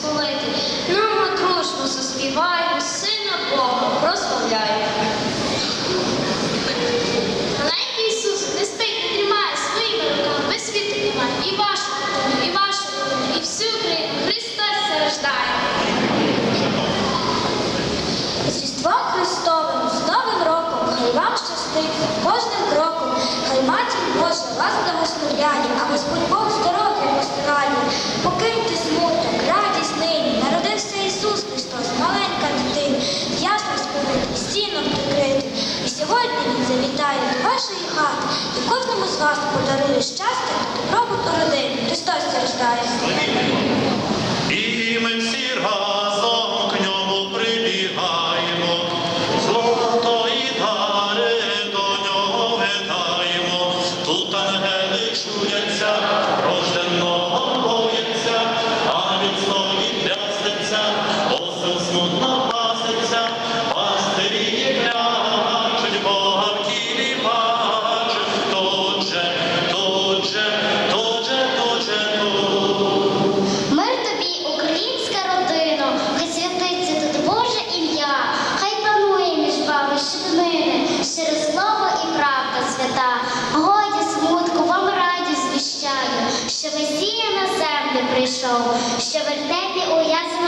сполити. Нам ну, дружно заспіваємо, сина Бога прославляю. Маленький Ісус, не спить, не тримає своїми руками, ви світу і вашу і вашу і всю Україну Христос зарождає. Різдво Христовим, з Новим роком, хай вам щастить кожним кроком, хай матір Божа вас благословляє, а Господь Бог здоров'я постирає, покиньте смуток, рай. нашої хати і кожному з вас подарує щастя, добробут у родині. Христос рождається. прийшов, що вертепі у ясну